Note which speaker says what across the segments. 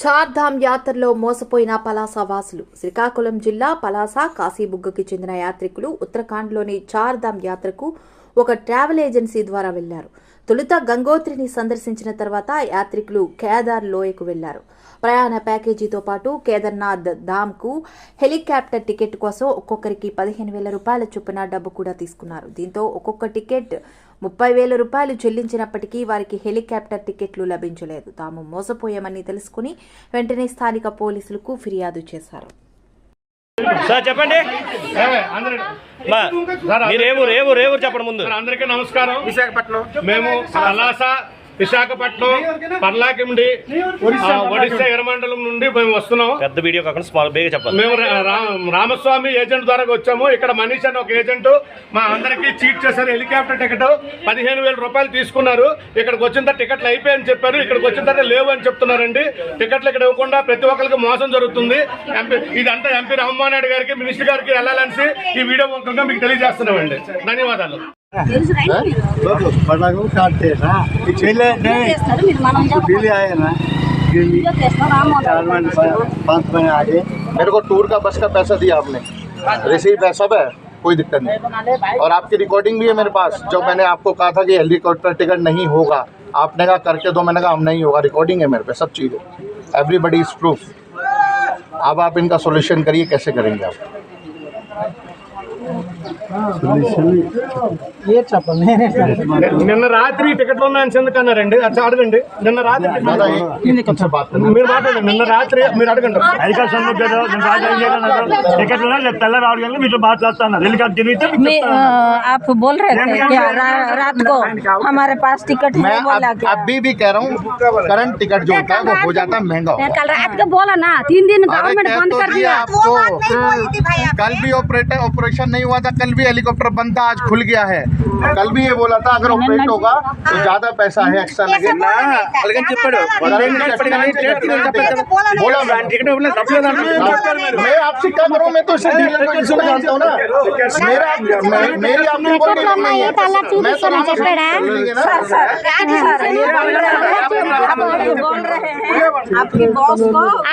Speaker 1: చార్ధామ్ యాత్రలో మోసపోయిన పలాస వాసులు శ్రీకాకుళం జిల్లా పలాస కాశీబుగ్గకి చెందిన యాత్రికులు ఉత్తరాఖండ్లోని చార్ధామ్ యాత్రకు ఒక ట్రావెల్ ఏజెన్సీ ద్వారా వెళ్ళారు. తొలుత గంగోత్రిని సందర్శించిన తర్వాత యాత్రికులు కేదార్ లోయకు వెళ్ళారు. ప్రయాణ ప్యాకేజీతో పాటు కేదార్నాథ్ ధామ్కు హెలికాప్టర్ టికెట్ కోసం ఒక్కొక్కరికి పదిహేను వేల రూపాయల చొప్పున డబ్బు కూడా తీసుకున్నారు. దీంతో ఒక్కొక్క టికెట్ ముప్పై వేల రూపాయలు చెల్లించినప్పటికీ వారికి హెలికాప్టర్ టికెట్లు లభించలేదు. తాము మోసపోయామని తెలుసుకుని వెంటనే స్థానిక పోలీసులకు ఫిర్యాదు చేశారు.
Speaker 2: సార్ చెప్పండి. మీరు ఏ ఊరు ఏ ఊరు ఏ ఊరు చెప్పండి ముందు.
Speaker 3: సార్, అందరికీ నమస్కారం.
Speaker 4: విశాఖపట్నం.
Speaker 3: మేము పలాస విశాఖపట్నం పర్లాకిండి ఆ, ఒడిశా ఎర్రమండలం నుండి మేము వస్తున్నాం.
Speaker 2: పెద్ద వీడియో కాకుండా స్మాల్ బేగా చెప్పాలి.
Speaker 3: మేము రామస్వామి ఏజెంట్ ద్వారా వచ్చాము. ఇక్కడ మనీష్ అని ఒక ఏజెంట్ మా అందరికీ చీట్ చేశారు. హెలికాప్టర్ టికెట్ పదిహేను వేల రూపాయలు తీసుకున్నారు. ఇక్కడికి వచ్చిన తర్వాత టికెట్లు అయిపోయాయని చెప్పారు. ఇక్కడికి వచ్చిన తర్వాత లేవు అని చెప్తున్నారండి. టికెట్లు ఇక్కడ ఇవ్వకుండా ప్రతి ఒక్కరికి మోసం జరుగుతుంది. ఎంపీ ఇదంతా ఎంపీ రామ్మోహన్ రెడ్డి గారికి మినిస్టర్ గారికి వెళ్ళాలనేసి ఈ వీడియో ముఖంగా మీకు తెలియజేస్తున్నామండి. ధన్యవాదాలు.
Speaker 4: पटाखों काटते हैं ना पहले नहीं
Speaker 5: చేస్తారు మీరు మనం
Speaker 4: दिल्ली आए ना दिल्ली
Speaker 5: వీడియో చేస్తాం రామ్మోహన్
Speaker 4: चार महीने पा- पाँच महीने आगे मेरे को टूर का बस का पैसा दिया आपने रिसीव है सब है कोई दिक्कत नहीं और आपकी रिकॉर्डिंग भी है मेरे पास जो मैंने आपको कहा था कि हेलीकॉप्टर टिकट नहीं होगा आपने कहा करके दो मैंने कहा हम नहीं होगा रिकॉर्डिंग है मेरे पे सब चीज़ है एवरीबडी इज प्रूफ अब आप इनका सोल्यूशन करिए कैसे करेंगे आप
Speaker 3: నిన్న రాత్రి టికెట్లు ఉన్నాయని ఎందుకన్నారండి అది అడగండి నిన్న రాత్రి
Speaker 4: दादा एक इनसे बात करना
Speaker 3: మీరు మాట్లాడండి నిన్న రాత్రి మీరు అడగండి
Speaker 6: అధికార సముద్రం నేను రాజకీయ టికెట్ తెల్ల రావడం వల్ల మీతో మాట్లాడుతున్నారు హెలికాప్టర్ తిరిగితే మీకు
Speaker 5: में अ, आप बोल रहे थे क्या रा, रात को हमारे पास टिकट
Speaker 4: मैं
Speaker 5: है बोला
Speaker 4: अब
Speaker 5: क्या
Speaker 4: अभी भी कह रहा हूँ करंट टिकट जो होता है वो हो जाता है महंगा होता है
Speaker 5: कल रात को बोला ना तीन दिन
Speaker 4: अरे
Speaker 5: गवर्नमेंट
Speaker 4: कह
Speaker 5: बंद
Speaker 4: तो
Speaker 5: कर
Speaker 4: दिया
Speaker 5: दिया
Speaker 4: आपको कल भी ऑपरेटर ऑपरेशन नहीं हुआ था था कल भी हेलीकॉप्टर बंद था आज खुल गया है। कल भी ये बोला था अगर ऑपरेट होगा तो ज़्यादा पैसा है एक्स्ट्रा लगेगा। तो ना। आपकी तो
Speaker 5: बॉस को
Speaker 7: मुझे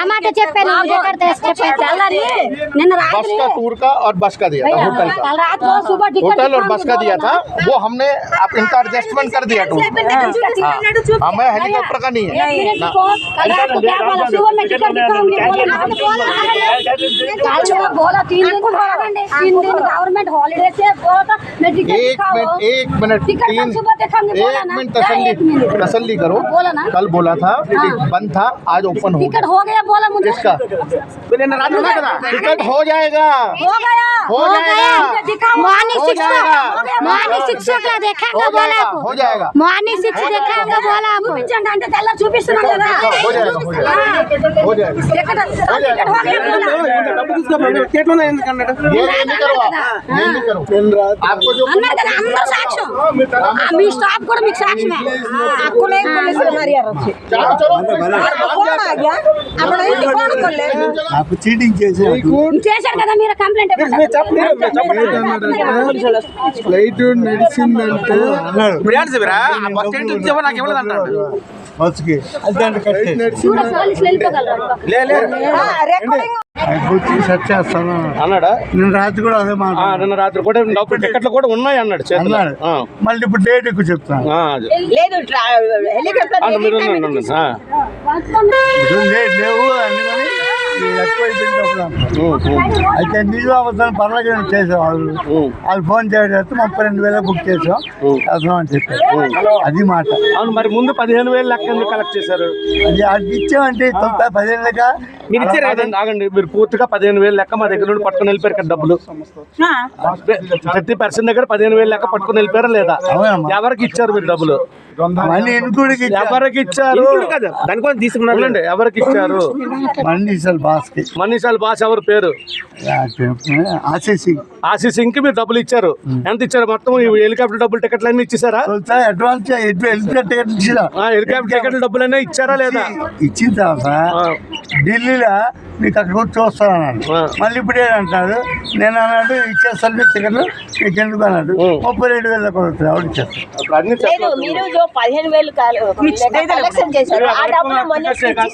Speaker 5: रही है
Speaker 4: बस का टूर का और बस का दिया होटल का।
Speaker 5: रात को सुबह
Speaker 4: होटल और बस का दिया था वो हमने आप इनका एडजस्टमेंट कर दिया टूर हमें हेलीकॉप्टर का नहीं है एक मिनट तीन एक मिनट
Speaker 5: तसली
Speaker 4: तसली करो कल बोला था बंद था आज ओपन हो
Speaker 5: टिकट हो गया बोला मुझे
Speaker 4: टिकट हो जाएगा
Speaker 5: हो गया
Speaker 4: हो जाएगा
Speaker 7: మార్నింగ్
Speaker 4: हो
Speaker 7: సిక్స్
Speaker 4: जाएगा
Speaker 7: మార్నింగ్ సిక్స్ ఓ క్లాక్ देखेंगे
Speaker 4: हो
Speaker 7: बोला
Speaker 4: जाएगा
Speaker 7: आपको
Speaker 4: हो जाएगा
Speaker 7: మార్నింగ్ సిక్స్ देखेंगे बोला आपको
Speaker 5: చూపించండి అంటే తెల్ల చూపిస్తున్నాను కదా
Speaker 4: हो जाएगा हो जाएगा हो जाएगा
Speaker 5: टिकट टिकट हो गया बोला
Speaker 4: ये ये नहीं करो आप ये नहीं करो आपको जो
Speaker 5: అన్నారు కదా అందరూ సాక్ష్యం ఆ, మీ స్టాఫ్ కూడా మీకు సాక్ష్యమే అక్కడే పోలీసులు మారారు వచ్చి
Speaker 4: चलो चलो
Speaker 5: ఫోన్ ఆగా అప్పుడు ఏంటి ఫోన్ కొల్లే
Speaker 4: నాకు చీటింగ్
Speaker 5: చేశారు కదా మీరు కంప్లైంట్
Speaker 4: ఫ్లైట్ నడిచిందంటే రాత్రి కూడా
Speaker 3: నిన్న రాత్రి కూడా డబ్బులు టికెట్లు కూడా ఉన్నాయి అన్నాడు
Speaker 4: అన్నాడు. మళ్ళీ ఇప్పుడు డేట్ ఎక్కువ చెప్తాను.
Speaker 5: లేదు
Speaker 4: లేవు. అయితే నీళ్ళు అవసరం పర్వాలేదు అని చేసేవాళ్ళు వాళ్ళు ఫోన్ చేయడం ముప్పై రెండు వేలు బుక్ చేసాం. అవసరం అని చెప్పారు. అది మాట.
Speaker 3: అవును మరి ముందు పదిహేను వేలు లెక్క కలెక్ట్ చేశారు?
Speaker 4: అది అది ఇచ్చామంటే తొంభై పదిహేనుగా
Speaker 3: మీరు ఇచ్చారు కదండి ఆగండి. మీరు పూర్తిగా పదిహేను వేలు లెక్క మా దగ్గర నుండి పట్టుకుని వెళ్ళిపోయారు కదా డబ్బులు. ప్రతి పర్సన్ దగ్గర పదిహేను వేలు లెక్క పట్టుకుని వెళ్ళిపోయారా లేదా. ఎవరికి ఇచ్చారు మీరు డబ్బులు? ఎవరికి ఇచ్చారు? దానికోసం తీసుకున్నారండి ఎవరికి ఇచ్చారు?
Speaker 4: మండీసల్ బాస్కి.
Speaker 3: మనీషాల్ బాస్ ఎవరి పేరు?
Speaker 4: ఆశీసి
Speaker 3: ఆశీస్ ఇంకి మీరు డబ్బులు ఇచ్చారు. ఎంత ఇచ్చారు మొత్తం? ఈ హెలికాప్టర్ డబ్బులు టికెట్లు అన్ని ఇచ్చేసారా
Speaker 4: అడ్వాన్స్ హెలికాప్టర్ టికెట్ ఇచ్చిన.
Speaker 3: ఆ, హెలికాప్టర్ టికెట్ డబ్బులన్నీ ఇచ్చారా లేదా?
Speaker 4: ఇచ్చిన తర్వాత. ఢిల్లీలో మీకు అక్కడ కూడా చూస్తాను అన్నాడు
Speaker 3: ఆ.
Speaker 4: మళ్ళీ ఇప్పుడు ఏమంటాడు నేను అన్నాడు ఇచ్చేస్తాను మీ టికెట్లు మీకు ఎందుకు అన్నాడు. ముప్పై రెండు వేల కొడుతుంది
Speaker 3: అన్ని
Speaker 5: మీరు జో పదిహేను వేలు